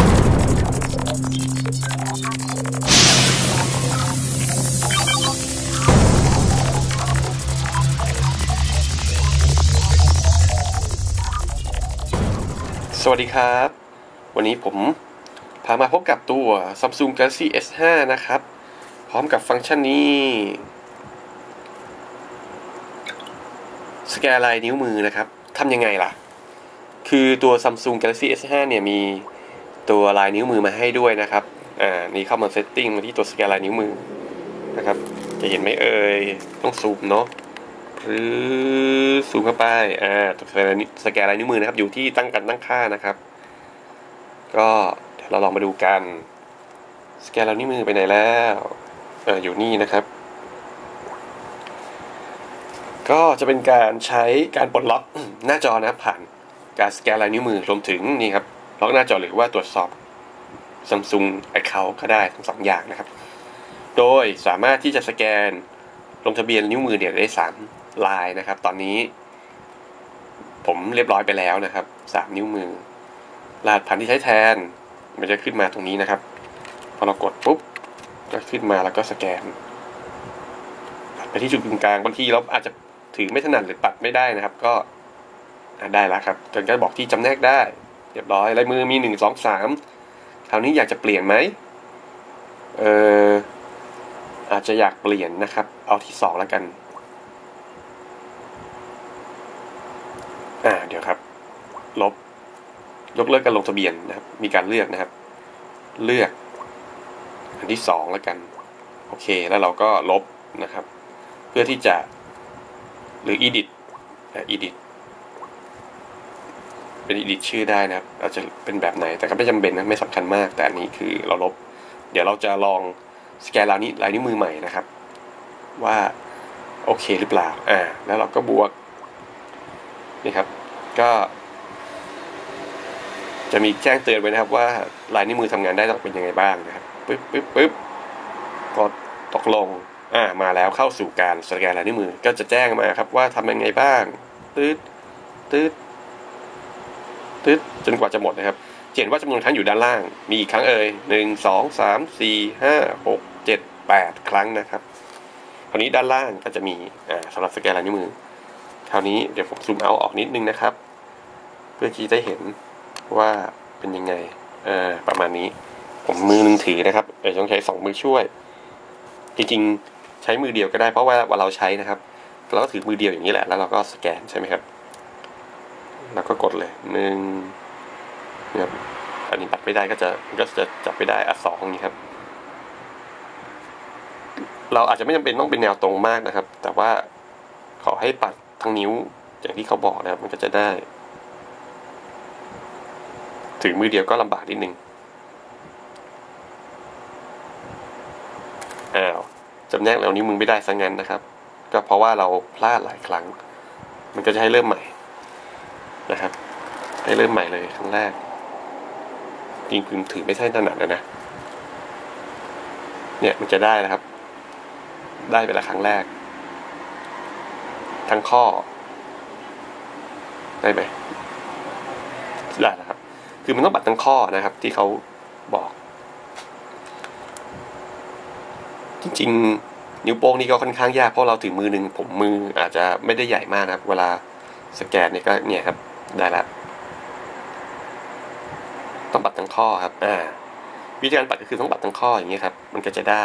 สวัสดีครับ วันนี้ผมพามาพบกับตัว Samsung Galaxy S5 นะครับ พร้อมกับฟังก์ชันนี้ สแกนลายนิ้วมือนะครับทำยังไงล่ะ คือตัว Samsung Galaxy S5 เนี่ยมี ตัวลายนิ้วมือมาให้ด้วยนะครับ อ่า นี่เข้ามาเซตติ้งมาที่ตัวสแกนลายนิ้วมือนะครับ จะเห็นไหมเอ่ย ต้องซูมเนาะหรือซูมเข้าไป อ่า ตัวสแกนลายนิ้วสแกนลายนิ้วมือนะครับ อยู่ที่ตั้งกันตั้งค่านะครับ ก็เดี๋ยวเราลองมาดูกัน สแกนลายนิ้วมือไปไหนแล้วเอออยู่นี่นะครับ ก็จะเป็นการใช้การปลดล็อกหน้าจอนะผ่านการสแกนลายนิ้วมือรวมถึงนี่ครับ ล็อกหน้าจอหรือว่าตรวจสอบ Samsung Account ก็ได้ทั้งสองอย่างนะครับ โดยสามารถที่จะสแกนลงทะเบียนนิ้วมือเนี่ยได้สามลายนะครับ ตอนนี้ ผมเรียบร้อยไปแล้วนะครับสามนิ้วมือ รหัสผ่านที่ใช้แทน มันจะขึ้นมาตรงนี้นะครับ พอเรากดปุ๊บ ก็ขึ้นมาแล้วก็สแกนไปที่จุดกึ่งกลางบางทีเราอาจจะถือไม่ถนัดหรือปัดไม่ได้นะครับ ก็ได้แล้วครับจนก็บอกที่จำแนกได้ รียบร้อยลายมือมีหนึ่งสองสามคราวนี้อยากจะเปลี่ยนไหมเอออาจจะอยากเปลี่ยนนะครับ เอาที่สองแล้วกัน อ่า เดี๋ยวครับ ลบ ยกเลิกการลงทะเบียนนะครับ มีการเลือกนะครับ เลือก อันที่สองแล้วกัน โอเค แล้วเราก็ลบนะครับ เพื่อที่จะ หรือ edit edit เป็น edit ชื่อได้นะครับอาจจะเป็นแบบไหนแต่ก็ไม่จำเป็นนะไม่สำคัญมาก แต่อันนี้คือเราลบ เดี๋ยวเราจะลองสแกนลายนี้ลายนิ้วมือใหม่นะครับ ว่าโอเคหรือเปล่าอ่าแล้วเราก็บวกนี่ครับ ก็ จะมีแจ้งเตือนไว้นะครับ ว่าลายนิ้วมือทำงานได้ต้องเป็นยังไงบ้างนะครับปึ๊บปึ๊บปึ๊บกดตกลงอ่ามาแล้วเข้าสู่การสแกนลายนิ้วมือ ก็จะแจ้งมาครับว่าทำยังไงบ้างตืดตืด ตืดจนกว่าจะหมดนะครับเห็นว่าจำนวนครั้งอยู่ด้านล่าง มีอีกครั้งเอ่ยหนึ่งสองสามสี่ห้าหกเจ็ดแปดครั้งนะครับ คราวนี้ด้านล่างก็จะมีอ่าสำหรับสแกนลายนิ้วมือ คราวนี้เดี๋ยวผมซูมเอาออกนิดนึงนะครับ เพื่อที่จะเห็นว่าเป็นยังไงอ่าประมาณนี้ ผมมือหนึงถือนะครับเดี๋ยวต้องใช้สองมือช่วย จริงๆ ใช้มือเดียวก็ได้เพราะว่าว่าเราใช้นะครับเราก็ถือมือเดียวอย่างนี้แหละแล้วเราก็สแกนใช่ไหมครับ แล้วก็กดเลยหนึ่งนะครับอันนี้ปัดไม่ได้ก็จะก็จะจับไม่ได้อะสองนี้ครับ เราอาจจะไม่จำเป็นต้องเป็นแนวตรงมากนะครับ แต่ว่าขอให้ปัดทั้งนิ้วอย่างที่เขาบอกนะครับ มันก็จะได้ ถือมือเดียวก็ลำบากนิดนึงอ้าวจำแนกแล้วนิ้วมือไม่ได้ซะงั้นนะครับ ก็เพราะว่าเราพลาดหลายครั้ง มันก็จะให้เริ่มใหม่ นะครับ ให้เริ่มใหม่เลยครั้งแรกจริงๆถือไม่ใช่ถนัดนะนะ เนี่ยมันจะได้นะครับ ได้ไปละครั้งแรก ทั้งข้อ ได้ไหมได้แล้วครับ คือมันต้องปัดทั้งข้อนะครับ ที่เขาบอก จริงๆ นิ้วโป้งนี่ก็ค่อนข้างยากเพราะเราถือมือหนึ่งผมมืออาจจะไม่ได้ใหญ่มากนะครับ เวลาสแกนเนี่ยก็เนี่ยครับ ได้แล้วต้องปัดทั้งข้อครับ อ่า วิธีการปัดก็คือต้องปัดทั้งข้ออย่างเงี้ครับ มันก็จะได้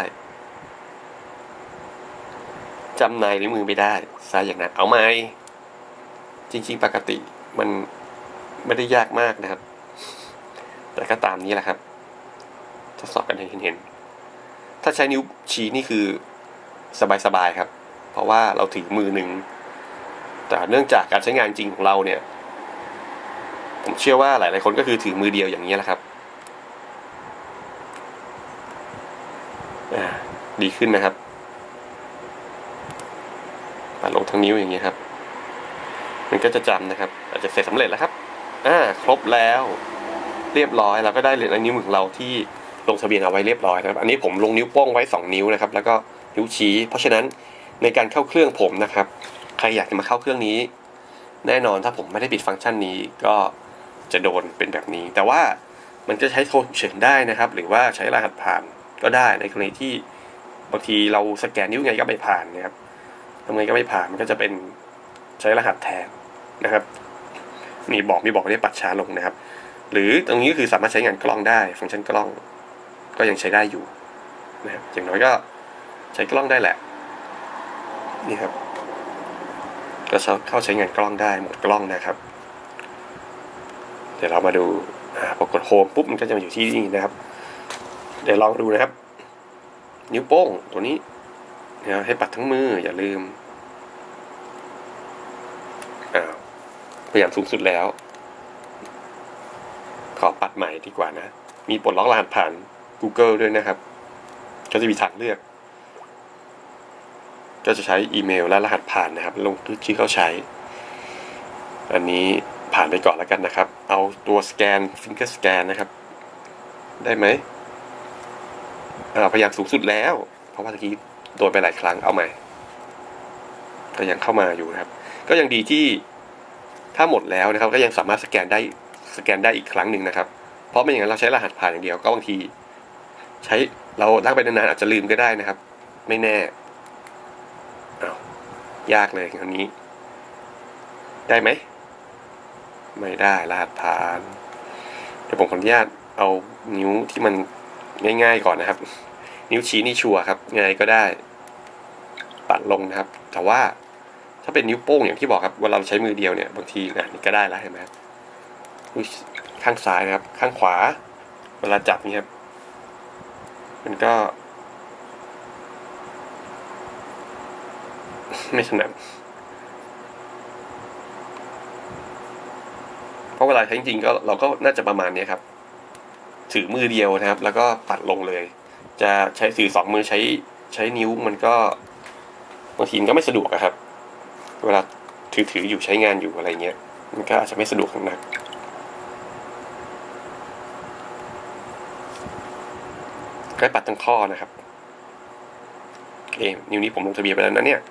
จำในนิ้วมือไม่ได้ซะอย่างนั้น เอาไหมจริงๆปกติมันไม่ได้ยากมากนะครับ แต่ก็ตามนี้แหละครับ ทดสอบกันให้เห็นๆถ้าใช้นิ้วชี้นี่คือสบายๆครับ เพราะว่าเราถือมือหนึ่ง แต่เนื่องจากการใช้งานจริงของเราเนี่ย เชื่อว่าหลาย ๆ คนก็คือถือมือเดียวอย่างนี้แหละครับอ่าดีขึ้นนะครับปัดลงทั้งนิ้วอย่างนี้ครับ มันก็จะจำนะครับ อาจจะเสร็จสำเร็จแล้วครับอ่าครบแล้ว เรียบร้อยเราก็ได้เลยญนิ้วมือของเราที่ลงทะเบียนเอาไว้เรียบร้อยนะครับ อันนี้ผมลงนิ้วโป้งไว้ 2 นิ้วนะครับ แล้วก็นิ้วชี้ เพราะฉะนั้นในการเข้าเครื่องผมนะครับ ใครอยากจะมาเข้าเครื่องนี้ แน่นอนถ้าผมไม่ได้ปิดฟังก์ชันนี้ก็ จะโดนเป็นแบบนี้ แต่ว่ามันจะใช้โทรฉุกเฉินได้นะครับ หรือว่าใช้รหัสผ่านก็ได้ในกรณีที่บางทีเราสแกนนิ้วไงก็ไม่ผ่านนะครับทำไงก็ไม่ผ่านมันก็จะเป็นใช้รหัสแทนนะครับนี่บอกมีบอกได้ปัดช้าลงนะครับ หรือตรงนี้ก็คือสามารถใช้งานกล้องได้ ฟังก์ชันกล้อง ก็ยังใช้ได้อยู่นะครับอย่างน้อยก็ใช้กล้องได้แหละ นี่ครับก็เข้าใช้งานกล้องได้หมดกล้องนะครับ ดี๋ยวเรามาดูพอกดโฮมปุ๊บมันก็จะมาอยู่ที่นี่นะครับ เดี๋ยวลองดูนะครับ นิ้วโป้งตัวนี้นะให้ปัดทั้งมืออย่าลืมพยายามสูงสุดแล้ว ขอปัดใหม่ดีกว่านะ มีปลดล็อกรหัสผ่าน Google ด้วยนะครับ ก็จะมีทางเลือก ก็จะใช้อีเมลและรหัสผ่านนะครับ ลงชื่อเข้าใช้ อันนี้านไปก่อนแล้วกันนะครับ เอาตัวสแกนฟิงเกอร์สแกนนะครับ ได้ไหมพยายามสูงสุดแล้ว เพราะว่าตะกี้โดนไปหลายครั้งเอาใหม่ก็ยังเข้ามาอยู่นะครับ ก็ยังดีที่ถ้าหมดแล้วนะครับ ก็ยังสามารถสแกนได้สแกนได้อีกครั้งหนึ่งนะครับ เพราะไม่อย่างนั้นเราใช้รหัสผ่านอย่างเดียวก็บางที ใช้เราลากไปนานๆอาจจะลืมก็ได้นะครับ ไม่แน่อ้าวยากเลยคราวนี้ ได้ไหม ไม่ได้รหัสผ่าน เดี๋ยวผมขออนุญาตเอานิ้วที่มันง่ายๆก่อนนะครับ นิ้วชี้นี่ชัวครับไงก็ได้ ปัดลงนะครับ แต่ว่าถ้าเป็นนิ้วโป้งอย่างที่บอกครับเวลาเราใช้มือเดียวเนี่ยบางทีอะนี่ก็ได้แล้วเห็นไหมครับข้างซ้ายนะครับ ข้างขวา เวลาจับนี่ครับ มันก็ ไม่ถนัด เพราะเวลาใช้จริงๆก็เราก็น่าจะประมาณนี้ครับ ถือมือเดียวนะครับ แล้วก็ปัดลงเลย จะใช้ถือสองมือใช้ใช้นิ้วมันก็บางทีก็ไม่สะดวกครับ เวลาถือถืออยู่ใช้งานอยู่อะไรเงี้ย มันก็อาจจะไม่สะดวกนักก็ปัดตั้งข้อนะครับเอนิ้วนี้ผมลงทะเบียนไปแล้วนะเนี่ย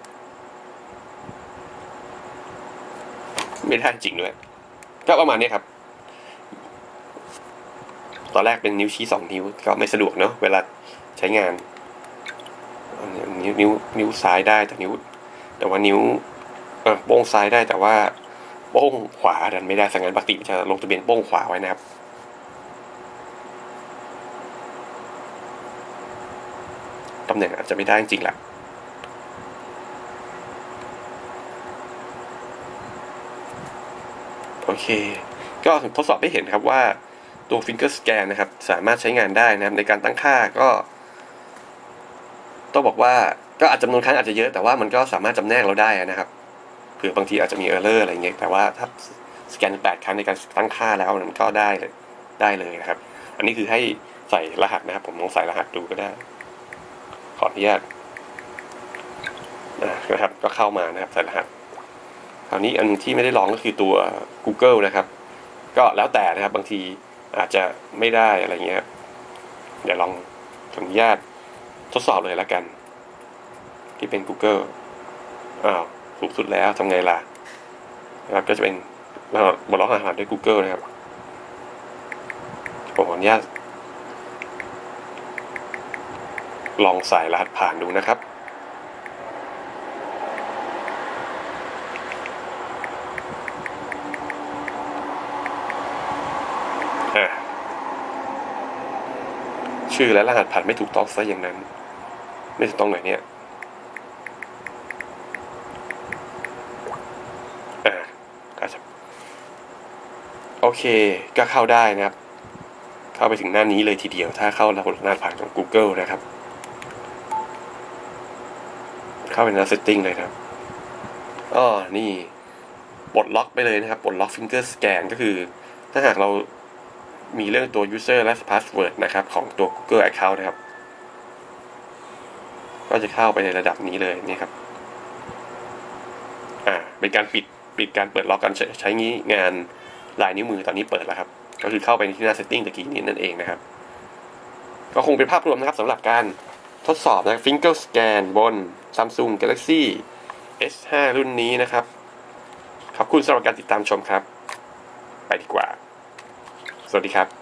ไม่ได้จริงด้วย ก็ประมาณนี้ครับ ตอนแรกเป็นนิ้วชี้สองนิ้วก็ไม่สะดวกเนาะเวลาใช้งานนิ้วนิ้วนิ้วซ้ายได้แต่นิ้ว แต่ว่านิ้วโป้งซ้ายได้แต่ว่าโป้งขวาดันไม่ได้สังเกตปกติจะลงทะเบียนโป้งขวาไว้นะครับตำแหน่งอาจจะไม่ได้จริงแหละโอ เค ก็ทดสอบให้เห็นครับว่าตัว finger scan นะครับ สามารถใช้งานได้นะครับ ในการตั้งค่าก็ ต้องบอกว่าก็อาจจำนวนครั้งอาจจะเยอะแต่ว่ามันก็สามารถจำแนกเราได้นะครับเผื่อบางทีอาจจะมีเออร์เลอร์อะไรเงี้ยแต่ว่าถ้าสแกนแปดครั้งในการตั้งค่าแล้วมันก็ได้ได้เลยนะครับ อันนี้คือให้ใส่รหัสนะครับ ผมลองใส่รหัสดูก็ได้ ขออนุญาตนะครับ ก็เข้ามานะครับใส่รหัส ราวนี้อันที่ไม่ได้ลองก็คือตัว Google นะครับ ก็แล้วแต่นะครับบางทีอาจจะไม่ได้อะไรเงี้ยเดี๋ยวลองอนุญาตทดสอบเลยแล้วกัน ที่เป็น Google อ้าวสูงสุดแล้วทำไงล่ะนะครับก็จะเป็นบล็อกอาหารด้วย Google นะครับผมขออนุญาตลองใส่รหัสผ่านดูนะครับ ชื่อและรหัสผ่านไม่ถูกต้องซะอย่างนั้น ไม่ถูกต้องหนเนี่ยอ่าโอเค ก็เข้าได้นะครับ เข้าไปถึงหน้านี้เลยทีเดียว ถ้าเข้าระบบรหัสผ่านของ Google นะครับ เข้าไปใน setting เลยครับอ๋อนี่ปลดล็อกไปเลยนะครับปลดล็อก finger scan ก็คือ ถ้าหากเรา มีเรื่องตัว user และ password นะครับ ของตัว Google Account นะครับ ก็จะเข้าไปในระดับนี้เลยนี่ครับ อ่า เป็นการปิดปิดการเปิดล็อกการใช้งี้งานลายนิ้วมือตอนนี้เปิดแล้วครับ ก็คือเข้าไปที่หน้า setting ตะกี้นี้นั่นเองนะครับ ก็คงเป็นภาพรวมนะครับสำหรับการทดสอบนะ finger scan บน Samsung Galaxy S5 รุ่นนี้นะครับ ขอบคุณสำหรับการติดตามชมครับ ไปดีกว่า สวัสดีครับ